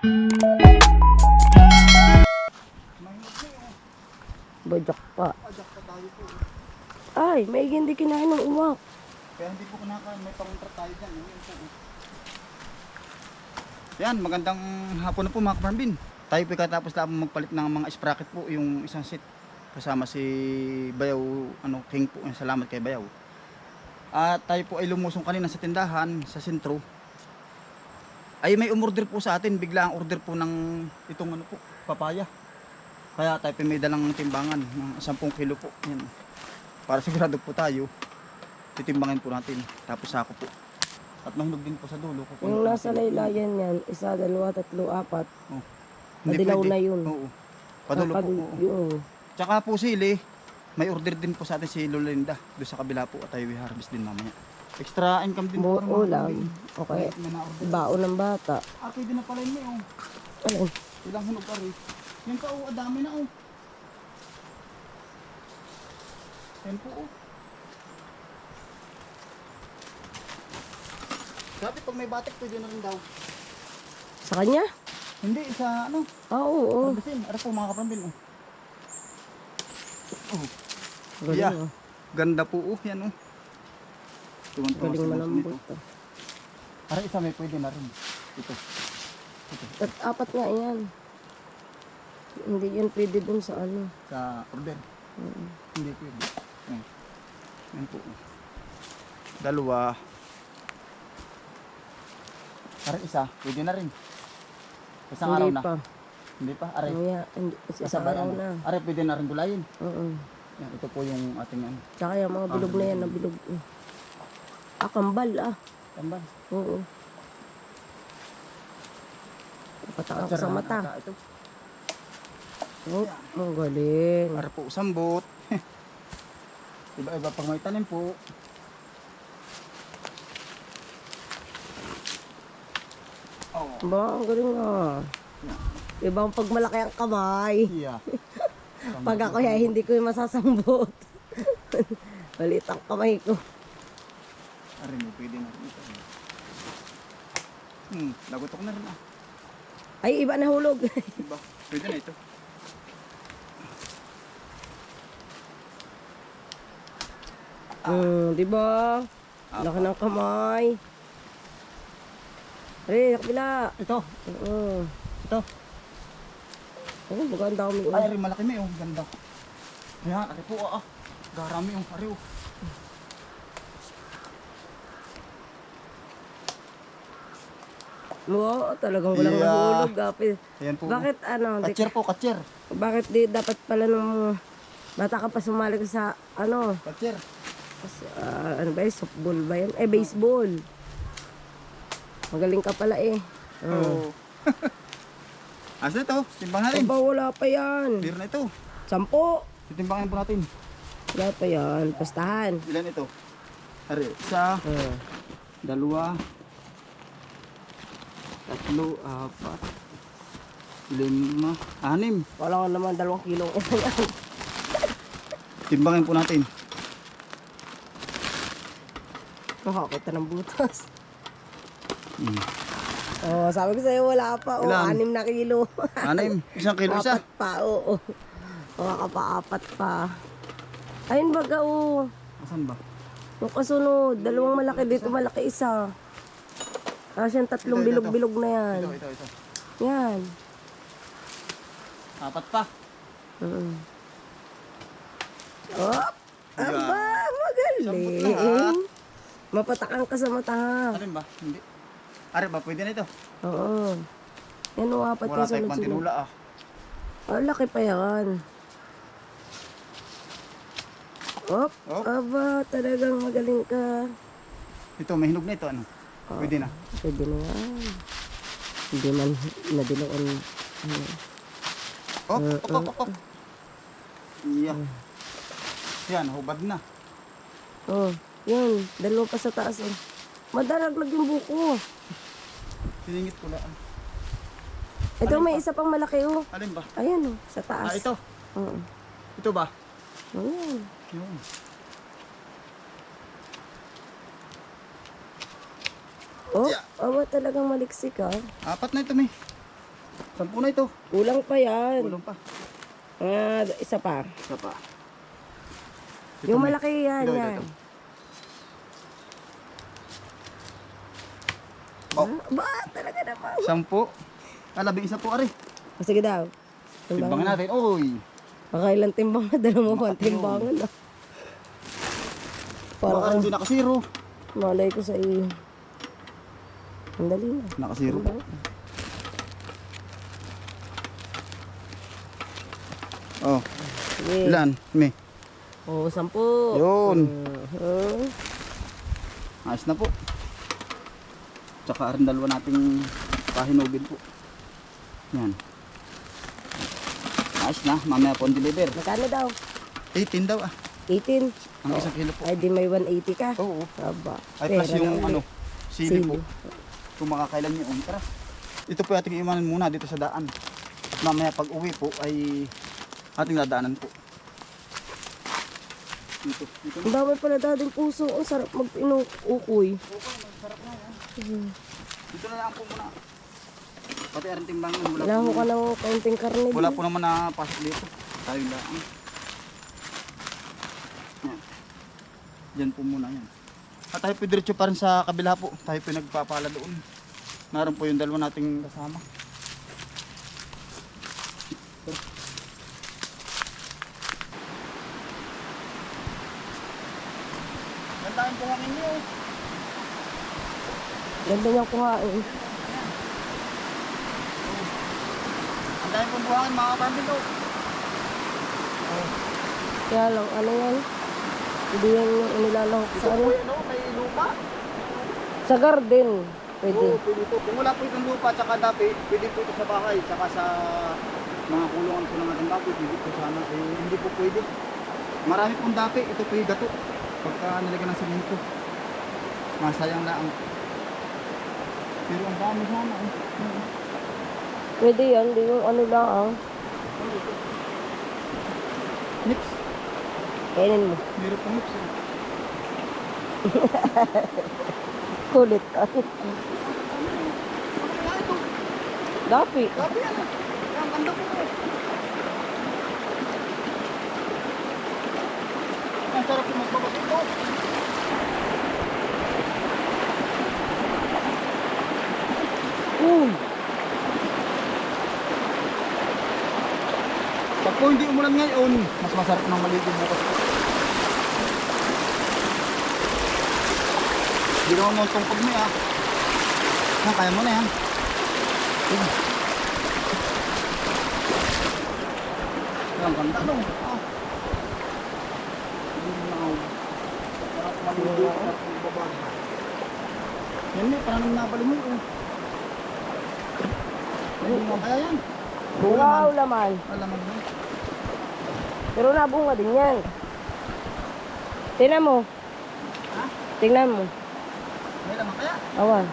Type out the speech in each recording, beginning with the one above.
Bajak pa. Ay, may hindi kinain ng uwak. Kaya hindi po kinakain, may pangontra tayo dyan. Po. Yan, magandang hapon na po mga kaparambin. Tayo po katapos lang magpalit ng mga sprocket po, yung isang seat. Kasama si Bayaw, ano, King po. Salamat kay Bayaw. At tayo po ay lumusong kanina sa tindahan, sa sentro. Ay may umorder po sa atin, bigla ang order po ng itong ano po, papaya. Kaya tayo po may dalang timbangan, ng 10 kilo po. Yan. Para sigurado po tayo, titimbangin po natin. Tapos ako po. At mahinog din po sa dulo. Kung Yung nasa laylayan yan, isa, dalawa, tatlo, apat. Hindi madilaw pwede. na yun. Oo. Padulo po. Kapag- oo. Yun. Tsaka po sili, may order din po sa atin si Lolinda. Doon sa kabila po at tayo harvest din mamaya. Extra income din po. ng mga ulam. Okay. Baon ng bata. Ah, pwede na pala yun eh. Oh. Ano? Ilang hinog pa rin. Yan pa oh, adami na oh. Yan po oh. Sabi pag may batik pwede na rin daw. Sa kanya? Hindi, sa ano? Ah, oo. oo. Harvestin. Ano po mga kapambin oh. Oh, Galing, Yeah. ah. ganda po oh. Yan oh. Tuwan-tuwa Galing si boss malambot. nito. ah. Para isa may pwede na rin. Ito. Ito. At apat nga yan. Hindi yan pwede dun sa ano. Sa order. Mm. Hindi pwede. Yan. Yan po. Dalawa. Para isa, pwede na rin. Isang araw Hindi na. pa. Hindi pa, aray. Mamaya, hindi, isang Kasabay araw ano. na. Aray, pwede na rin gulayin. Oo. Yan, ito po yung ating ano. Tsaka yung mga bilog na yan, na bilog. Eh. Ah, kambal ah. Tambal. Oo. Pataka ko sa mata. Ito. Oh, ang galing. Para po sambot. Iba-iba pag may tanim po. Oh, Ba, ang galing ah. Ibang pag malaki ang kamay. yeah. Pag ako ya, hindi ko yung masasambot. Balit ang kamay ko. Aray mo, pwede na rin ito. Hmm, lagotok na rin ah. Ay, iba na hulog. Diba? Pwede na ito. Hmm, di ba? Laki ng kamay. Ay, sa kabila. Ito, Oo. ito. Oh, maganda kami. Ay, aray, malaki na yung ganda. Ayan, aray po ah. Garami yung aray Wow, talagang walang Yeah. nahulog. Gapi. Ayan po. Bakit ano, di, Katcher po, katcher. bakit di dapat pala nung bata ka pa sumali ka sa ano, Katcher. sa, ano ba yun, softball ba yan? Eh, baseball. Magaling ka pala eh. Oh. Oh. Asa ito? Timbang natin. Aba, wala pa yan. Beer na ito. Sampo. Titimbangin po natin. Wala pa yan. Pastahan. Ilan ito? Ari, isa, Oh. dalawa, tatlo, apat, lima, anim. Wala nga naman dalawang kilong isa yan. Timbangin po natin. Nakakita ng butas. Hmm. Oh, sabi ko sa'yo wala pa. Oh, Ilan? anim na kilo. Anim. Isang kilo isa. Apat pa, oo. Baka pa, apat pa. Ayun baga, oh. Asan ba? Yung kasunod, dalawang malaki dito, malaki isa. Tapos yung tatlong Ito, ito, bilog-bilog na yan. Ito, ito, ito. Yan. Apat pa. Mm. Oh, aba, Sambot magaling. Mapatakan ka sa mata. Alin ba? Hindi. Ari ba? Pwede na ito. Oo. Yan, oh, apat Wala yung tayong sunod-sunod. pantinula ah. Ah, laki pa yan. Op, Op. aba, talagang magaling ka. Ito, may hinog na ito. Ano? Pwede na. Pwede na yan. Hindi man nadiloon. Ano. Oh, op, op, op, op. Yeah. Yan, hubad na. Oh, yun. Dalawa pa sa taas eh. Madaraglag yung buko. Siningit ko lang. Ito may isa pang malaki oh. Alin ba? Ayan oh, sa taas. Ah, ito. Oo. Ito ba? Ayan. Yun. Oh, Yeah. aba talagang maliksik ah. Apat na ito, may. Sampu na ito. Kulang pa yan. Kulang pa. Ah, isa pa. Isa pa. Ito yung may- malaki yan, ito, ito, yan. ito. Oh. Ah, ba, talaga naman. Sampu. Ah, labing isa po, ari. O, sige daw. Timbangan natin. Oy. Pakailan timbang na, dala mo pa ang timbangan ah. Baka Para hindi nakasiro. malay ko sa iyo. Ang dali na. Nakasiro. Oh, Sige. ilan? Me. O, sampu. Yun. Mhm. Ayos na po. Tsaka rin dalawa nating pahinugin po. Yan. Ayos na. Mamaya po ang deliver. Magkano daw? 18 daw ah. 18. Ang isang kilo po. Ay, di may 180 ka. Oo. Aba. Ay plus yung ano, ulit. sili, po. Kung makakailan nyo. Um, tara. Ito po ating iwanan muna dito sa daan. Mamaya pag uwi po ay ating dadaanan po. Dito. Dito. Ang dami pala dading puso. Ang sarap mag-inuukoy. Dito na lang po muna. Pati aring timbangan. Wala, Wala ko po, ka ng kaunting karne. wala po naman na pasok dito. Tayo lang. Yan. Diyan po muna yan. At tayo po diretso pa rin sa kabila po. Tayo po nagpapala doon. Naroon po yung dalawa nating kasama. Gandaan po hangin niyo. Ganda niyang kuhain. Ang dami pong buhangin mga kapatid ko. Kaya lang, ano yan? Hindi yan yung inilalahok sa. Ano, may lupa. Sa garden. Pwede. Oo, pwede po. Kung wala po itong lupa tsaka dapi, pwede po ito sa bahay tsaka sa mga kulungan po ng ating baboy, pwede po sana. Eh, hindi po pwede. Marami pong dapi, ito po yung gato. Pagka nilagyan ng simento. Masayang lang. Pero ang dami sana. eh. Pwede yan. Hindi yung ano lang ah. Nips. Kainin mo. Meron pong nips. eh. Kulit ka. Dapi. Dapi yan. Ang ganda eh. Ang sarap yung magbabas ito. Mm. Pag po hindi umulan ngayon, mas masarap ng maligo bukas naman mo itong pag ah. Yan, kaya mo na yan. Yan, ganda no. Ah. Yan mo, parang nabali mo. Oh. Ayun, kaya yan. Bunga o laman. Mo. Pero nabunga din yan. Tingnan mo. Ha? Tingnan mo. Awan.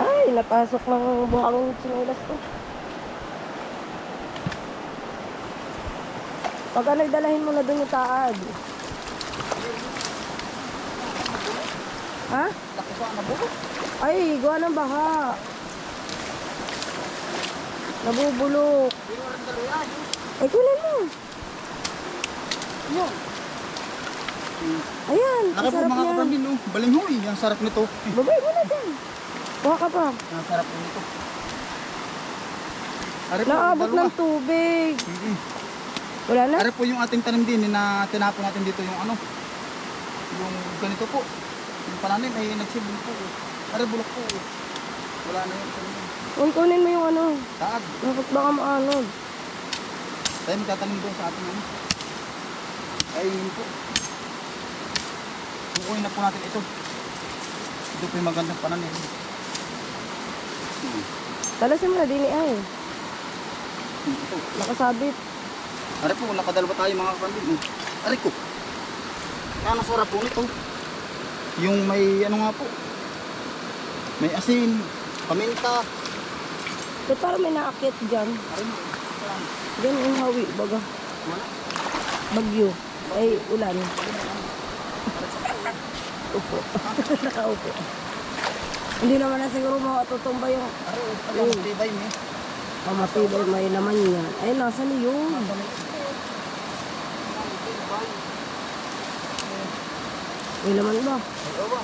Ay, napasok ng buhangin yung tsinelas ko. Pagka nagdalahin mo na dun yung taad. Ha? Ay, gawa ng baha. Nabubulok. Ay, kunin mo. Yun. Ayan, ang Laki po sarap mga yan. kapambin, no? Balinghoy, ang sarap nito. Babay mo na dyan. Kuha ka pa. Ang sarap po nito. Ari po, Naabot dalawa. ng tubig. Mm-mm. Wala na? Ari po yung ating tanim din na tinapon natin dito yung ano. Yung ganito po. Yung pananim ay nagsibol po. Ari bulok po. Wala na yung Uy, kunin mo yung ano. Taag. Bakit baka maanod? Tayo magtatanim doon sa ating ano. Ay yun po. Kukunin na po natin ito. Ito po yung magandang pananim. Hmm. Talasin mo na din ay. Hmm, Ito. Nakasabit. Ari po, nakadalawa tayo mga kapatid. Ari ko. Kaya sarap po nito. Yung may ano nga po. May asin, paminta. Ba't parang may naakit dyan? Diyan yung hawi, baga. Bagyo. Ay, ulan. Upo. Nakaupo. Hindi naman na siguro makatutumba yung Alam, tibay mo. pamatibay may laman yan. Ay, nasa niyo? May laman ba? Oo.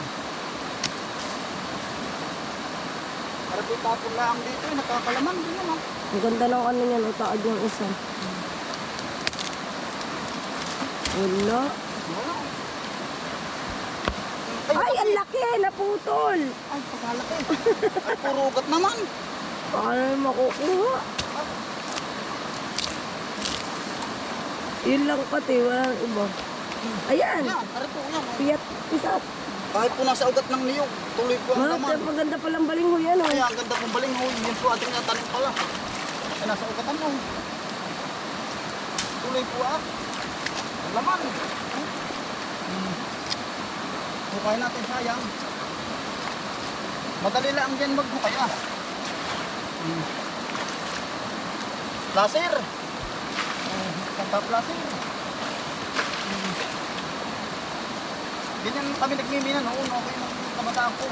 Para po tapon lang dito, eh, nakakalaman din naman. Ang ganda ng ano yan, utaad yung isa. Wala. Wala. Ay, ang laki! Naputol! Ay, pakalaki. Ay, puro ugat naman. Paano makukuha? Yun lang pati, walang iba. Ayan! Yan, pare po yan. Piyat, pisat. Kahit po nasa ugat ng niyog, tuloy po ang Mga laman. maganda palang balingho yan. Ay, ang ganda pong baling ho. Yan po ating natanim pala. Ay, nasa ugatan mo. Tuloy po ah. Ang laman. Hmm. Hukay natin sayang. Madali lang dyan maghukay ah. Hmm. Laser. Hmm. Kanta laser. Hmm. Ganyan kami nagmimina noon. Okay nung kabataan ko.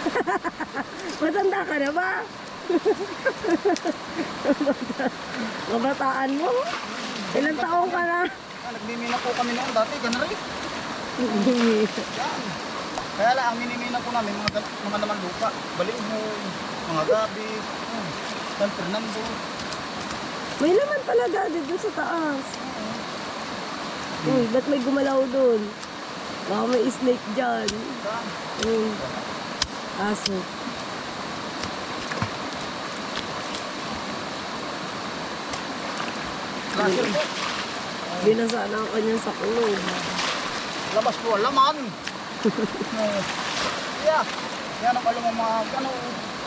Matanda ka na ba? Kabataan mo? Ilang taong ka na? Ah, nagmimina po kami noon dati. Ganun rin. Yan. Kaya lang, ang minimina po namin, mga, mga naman lupa. Balinghoy, mga gabi, hmm, San Fernando. May laman pala dati doon sa taas. Uy, ba't may gumalaw doon? Baka may snake dyan. Yan. Uy, aso. Po. Binasa na ang kanyang sakulog. Labas po laman. Yeah. Yan ang alam mo mga, ano,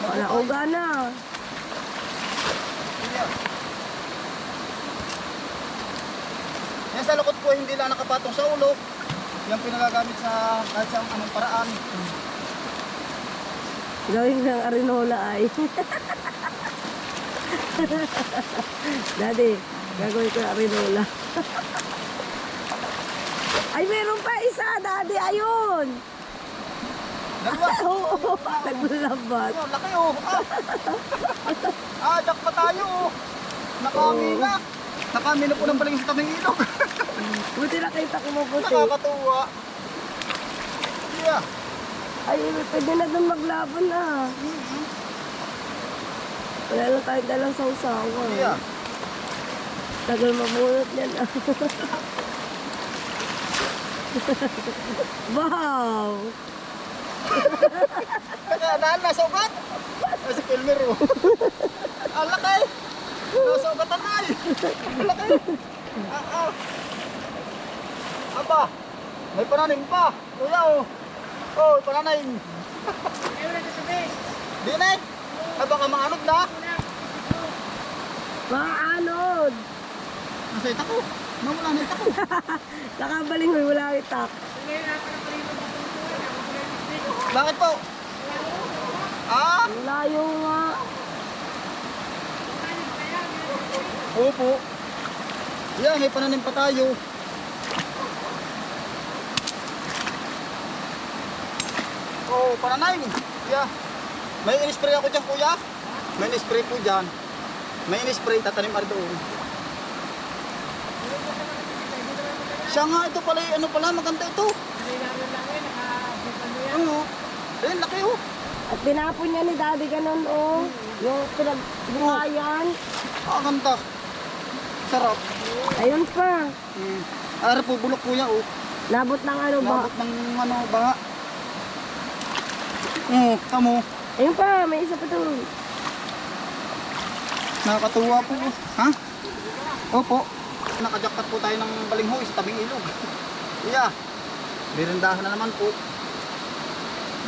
Wala, uga na. Yeah. Yan sa lukot po, hindi lang nakapatong sa ulo. Yan pinagagamit sa kahit sa anong paraan. Gawin ng arinola ay. Daddy, gagawin ko yung arinola. ay, meron pa isa, Daddy. Ayun. Dalawa. Oo, naglalabat. Ayun, laki oh. Ah, ah jack pa tayo oh. Nakamina. Nakamina po ng baling sa tabing ilog. Buti nakita ko mabuti. Nakakatuwa. Yeah. Ay, pwede na doon maglaban na. Wala lang tayong dalang sausawa. Yeah. Tagal mabunot yan. ah. wow! Kaya dahil nasa ugat. Ay, si Pilmer oh. Ang laki. Nasa ugatan na eh. Ah, ah. Aba. May pananim pa. Kuya oh. Oh, pananim. Di na eh. Ay, baka maanod na. Mga anod! Nasa ita ko. Nawala na ita ko. Nakabaling mo, wala itak. Bakit po? Ah, layo nga. Opo. Yan, may pananim pa tayo. Oh, pananim. Yeah. May in-spray ako dyan, kuya. May in-spray po dyan. May in-spray, tatanim ar doon. Siya nga, ito pala, ano pala, maganda ito. Oo. Ayun, laki oh. At pinapon niya ni daddy ganun, oh. Yung pinagbungayan. Ah, ganda. Sarap. Ayun pa. Hmm. Ara po, bulok kuya oh. Nabot ng ano ba? Labot ng ano, baha. Oo, tamo. Ayun pa, may isa pa doon. Nakakatuwa po. oh. Ha? Opo. Nakajakpat po tayo ng balinghoy sa tabing ilog. Iya. Birendahan na naman po.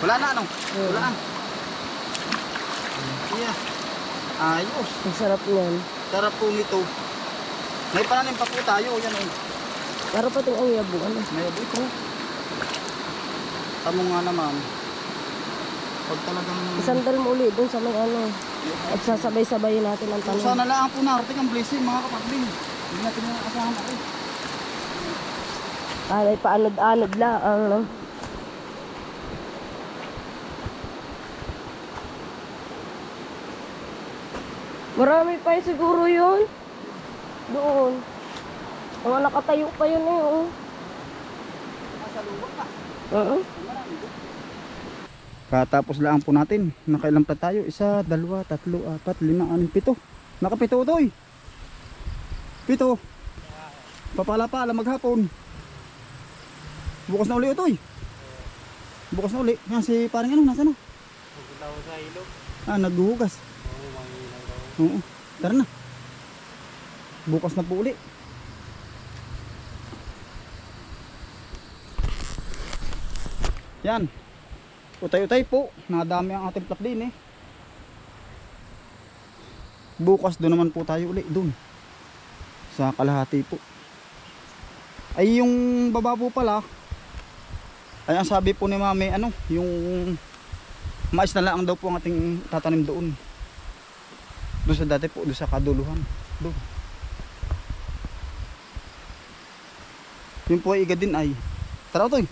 Wala na ano? Wala na. Iya. Ayos. Ang sarap niyan. Sarap po nito. May pananim pa po tayo. Yan oh. Para pa itong yabong, ano. May aboy ko. Tamo nga naman. Pag talagang... Isandal mo ulit dun sa may ano. At sasabay-sabayin natin ang tanong. sana lang po narating ang blessing mga kapatid. Hindi natin yung asahan ako. Alay paanod-anod lang. no? Marami pa yun siguro yun. Doon. Mga nakatayo pa yun eh. Oh. Nasa luwag pa. Oo. Katapos lang po natin. Nakailang pa tayo? Isa, dalawa, tatlo, apat, lima, anim, pito. Nakapito ito eh. Pito. Papala-pala maghapon. Bukas na uli ito eh. Bukas na uli. Yan si parang ano, nasa na? Ko sa ilog. Ah, naghuhugas. Oo. Tara na. Bukas na po uli. Yan. Utay-utay po. Nadami ang ating plak din eh. Bukas doon naman po tayo uli. Doon. Sa kalahati po. Ay yung baba po pala. Ay ang sabi po ni mami ano. Yung mais na lang daw po ang ating tatanim doon. Doon sa dati po, doon sa kaduluhan. Doon. Yung po ay iga din ay. Tara toy.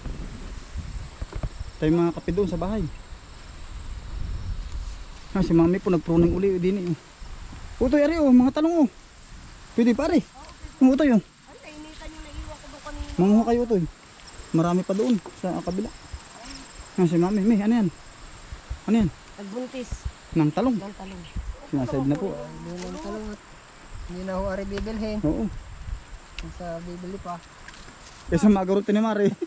Tayo mga kape doon sa bahay. Ha, si mami po nagpruning uli din eh. Utoy, ari oh, mga talong oh. Pwede pare. Ang utoy oh. Manguha kayo utoy. Marami pa doon sa kabila. Ha, si mami, may ano yan? Ano yan? Nagbuntis. Nang talong. Ng talong. Sinasaid na po. Doon ang talong at hindi na ho ari bibilhin. Oo. Sa bibili pa. Kaysa magarutin ni Mare.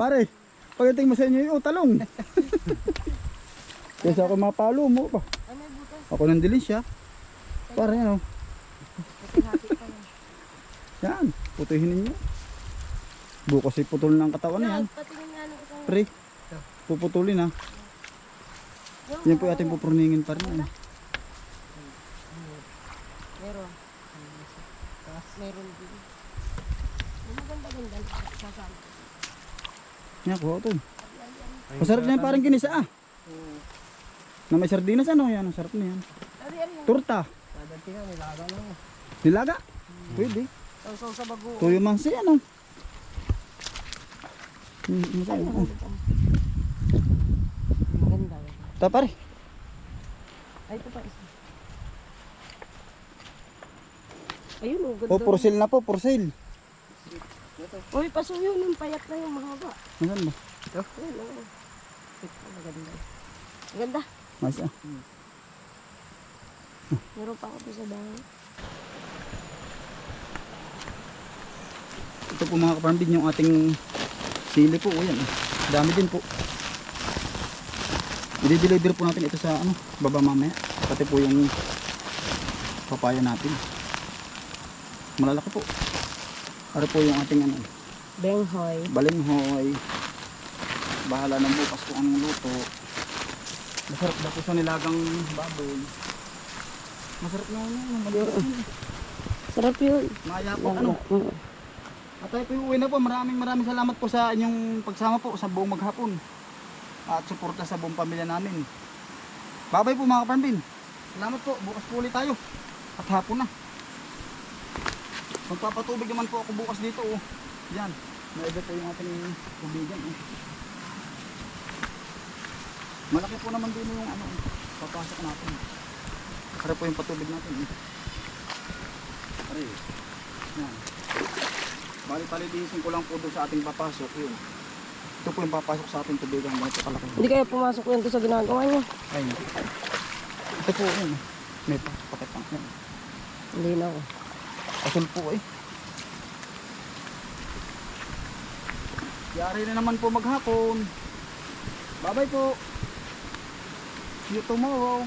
Pare, pagdating mo sa inyo, oh, talong. Kaysa ako mapalo mo pa. Ano yung? Ako ng dilis siya. Pare, ano? Yan. Putuhin ninyo. Bukas ay putol ng katawan yan. Pre, puputulin ha. Yan po ating pupurningin pa rin. eh. Meron. Meron din. Maganda-ganda. Sasama. Yan, kuha ito. Masarap na yan parang kinisa ah. Na may sardinas ano yan, ang sarap na yan. Turta, nilaga lang nilaga. Pwede. Sa. Tuyo man siya ano. Hmm, masaya. Oh. Ta pare. Ay, ito pa isa. Ayun, oh, ganda. Oh, for sale na po, for sale. Uy, pasuyo yung payat na yung mahaba. Nasaan ba? Ayun, oh. Ito, maganda. Maganda. Mas ah. Meron pa ako sa bahay. Ito po mga kaparambin yung ating sili po. O yan. oh. Dami din po. I-deliver po natin ito sa ano, baba mamaya. Pati po yung papaya natin. Malalaki po. Para po yung ating ano, Benghoy. balinghoy. Bahala na bukas kung anong luto. Masarap daw po sa nilagang baboy. Masarap na ano, maliit. Sarap yun. Maya po ano. Mm. At tayo po uwi na po. Maraming maraming salamat po sa inyong pagsama po sa buong maghapon. At suporta sa buong pamilya namin. Babay po mga kaparambin. Salamat po. Bukas po ulit tayo. At hapon na. Magpapatubig naman po ako bukas dito. Oh. Yan. Naiba po yung ating tubigan. Oh. Malaki po naman din yung ano. Papasok natin. Para po yung patubig natin. Eh. Pare. Yan. Bali-palidisin ko lang po doon sa ating papasok yun. Ito po yung papasok sa ating tubigan. Ganito kalaki. Hindi kaya pumasok yan doon sa ginagawa niyo. Ay. Ito po yun. May pakitang. Yan. Hindi na ako. Asul po eh. Yari na naman po maghapon. Bye bye po. See you tomorrow.